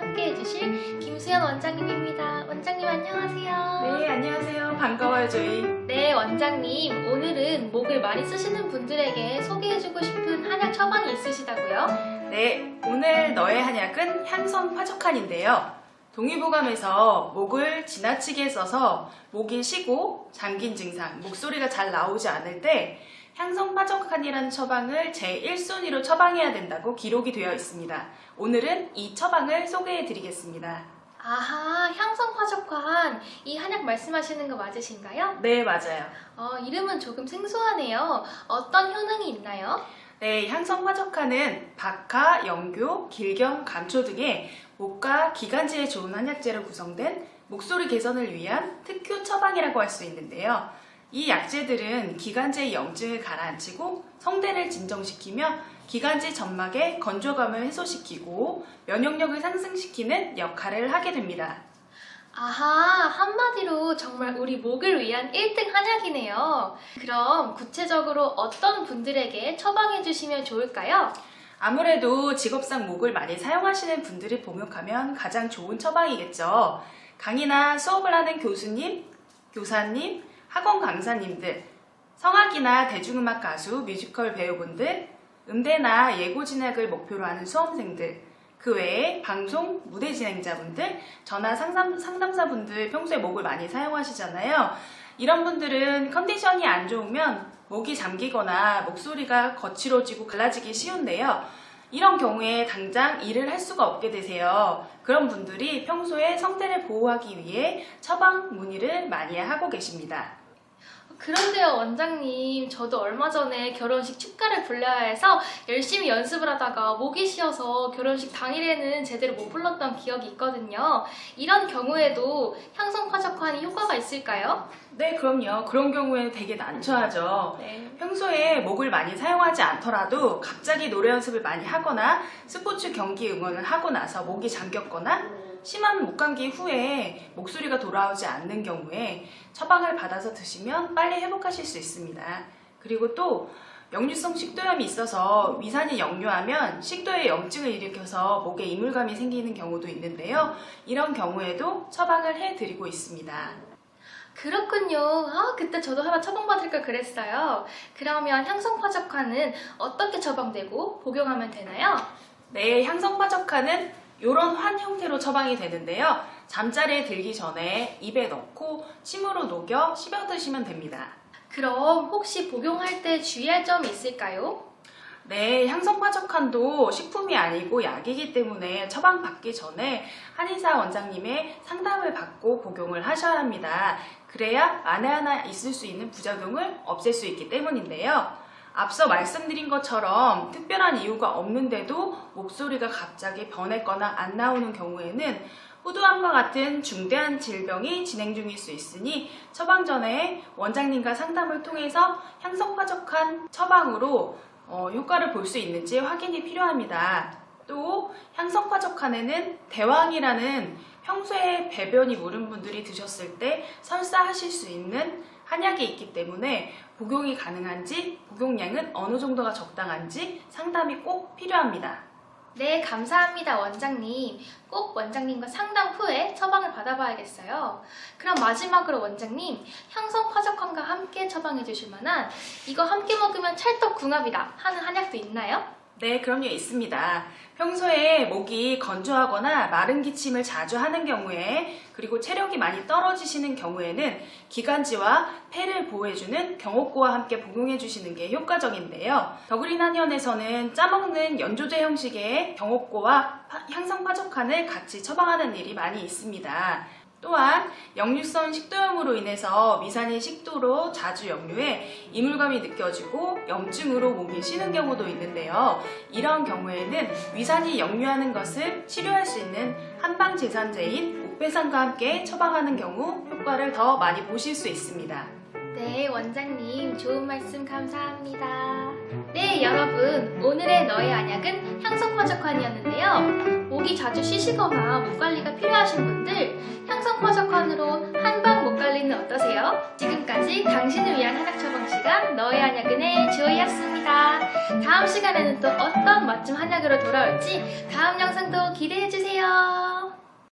함께 해 주실 김수현 원장님입니다. 원장님 안녕하세요. 네, 안녕하세요. 반가워요, 저희. 네, 원장님. 오늘은 목을 많이 쓰시는 분들에게 소개해주고 싶은 한약 처방이 있으시다고요? 네, 오늘 너의 한약은 향성 화적한인데요. 동의보감에서 목을 지나치게 써서 목이 쉬고 잠긴 증상, 목소리가 잘 나오지 않을 때 향성 화적한이라는 처방을 제1순위로 처방해야 된다고 기록이 되어 있습니다. 오늘은 이 처방을 소개해 드리겠습니다. 아하, 향성화적환. 이 한약 말씀하시는 거 맞으신가요? 네, 맞아요. 어, 이름은 조금 생소하네요. 어떤 효능이 있나요? 네, 향성 화적한은 박하, 영교, 길경, 감초 등의 목과 기관지에 좋은 한약재로 구성된 목소리 개선을 위한 특효 처방이라고 할 수 있는데요. 이 약재들은 기관지의 염증을 가라앉히고 성대를 진정시키며 기관지 점막의 건조감을 해소시키고 면역력을 상승시키는 역할을 하게 됩니다. 아하, 한마디로 정말 우리 목을 위한 1등 한약이네요. 그럼 구체적으로 어떤 분들에게 처방해 주시면 좋을까요? 아무래도 직업상 목을 많이 사용하시는 분들이 복용하면 가장 좋은 처방이겠죠. 강의나 수업을 하는 교수님, 교사님, 학원 강사님들, 성악이나 대중음악 가수, 뮤지컬 배우분들, 음대나 예고 진학을 목표로 하는 수험생들, 그 외에 방송, 무대 진행자분들, 전화 상담, 상담사분들 평소에 목을 많이 사용하시잖아요. 이런 분들은 컨디션이 안 좋으면 목이 잠기거나 목소리가 거칠어지고 갈라지기 쉬운데요. 이런 경우에 당장 일을 할 수가 없게 되세요. 그런 분들이 평소에 성대를 보호하기 위해 처방 문의를 많이 하고 계십니다. 그런데요, 원장님. 저도 얼마 전에 결혼식 축가를 불러야 해서 열심히 연습을 하다가 목이 쉬어서 결혼식 당일에는 제대로 못 불렀던 기억이 있거든요. 이런 경우에도 향성화적환이 효과가 있을까요? 네, 그럼요. 그런 경우에는 되게 난처하죠. 네. 평소에 목을 많이 사용하지 않더라도 갑자기 노래 연습을 많이 하거나 스포츠 경기 응원을 하고 나서 목이 잠겼거나 심한 목감기 후에 목소리가 돌아오지 않는 경우에 처방을 받아서 드시면 빨리 회복하실 수 있습니다. 그리고 또 역류성 식도염이 있어서 위산이 역류하면 식도에 염증을 일으켜서 목에 이물감이 생기는 경우도 있는데요. 이런 경우에도 처방을 해드리고 있습니다. 그렇군요. 아, 그때 저도 하나 처방받을 걸 그랬어요. 그러면 향성화적환은 어떻게 처방되고 복용하면 되나요? 네, 향성파적화는 이런 환 형태로 처방이 되는데요. 잠자리에 들기 전에 입에 넣고 침으로 녹여 씹어 드시면 됩니다. 그럼 혹시 복용할 때 주의할 점이 있을까요? 네, 향성파적한도 식품이 아니고 약이기 때문에 처방받기 전에 한의사 원장님의 상담을 받고 복용을 하셔야 합니다. 그래야 안에 하나 있을 수 있는 부작용을 없앨 수 있기 때문인데요. 앞서 말씀드린 것처럼 특별한 이유가 없는데도 목소리가 갑자기 변했거나 안 나오는 경우에는 후두암과 같은 중대한 질병이 진행 중일 수 있으니 처방 전에 원장님과 상담을 통해서 향성파적한 처방으로 어, 효과를 볼 수 있는지 확인이 필요합니다. 또 향성파적한에는 대왕이라는 평소에 배변이 무른 분들이 드셨을 때 설사하실 수 있는 한약이 있기 때문에 복용이 가능한지 복용량은 어느 정도가 적당한지 상담이 꼭 필요합니다. 네, 감사합니다, 원장님. 꼭 원장님과 상담 후에 처방을 받아봐야겠어요. 그럼 마지막으로 원장님, 향성 화적환과 함께 처방해 주실 만한 이거 함께 먹으면 찰떡궁합이다 하는 한약도 있나요? 네, 그럼요, 있습니다. 평소에 목이 건조하거나 마른 기침을 자주 하는 경우에 그리고 체력이 많이 떨어지시는 경우에는 기관지와 폐를 보호해주는 경옥고와 함께 복용해 주시는 게 효과적인데요. 더그린 한의원에서는 짜먹는 연조제 형식의 경옥고와 파- 향상파적한을 같이 처방하는 일이 많이 있습니다. 또한 역류성 식도염으로 인해서 위산이 식도로 자주 역류해 이물감이 느껴지고 염증으로 몸이 쉬는 경우도 있는데요. 이런 경우에는 위산이 역류하는 것을 치료할 수 있는 한방 제산제인 옥배산과 함께 처방하는 경우 효과를 더 많이 보실 수 있습니다. 네, 원장님 좋은 말씀 감사합니다. 네, 여러분 오늘의 너의 안약은 향성 화적환이었는데요. 목이 자주 쉬시거나 목 관리가 필요하신 분들 향성화적환으로 한방 목 관리는 어떠세요? 지금까지 당신을 위한 한약 처방 시간 너의 안약은의 주호이었습니다. 다음 시간에는 또 어떤 멋진 한약으로 돌아올지 다음 영상도 기대해주세요.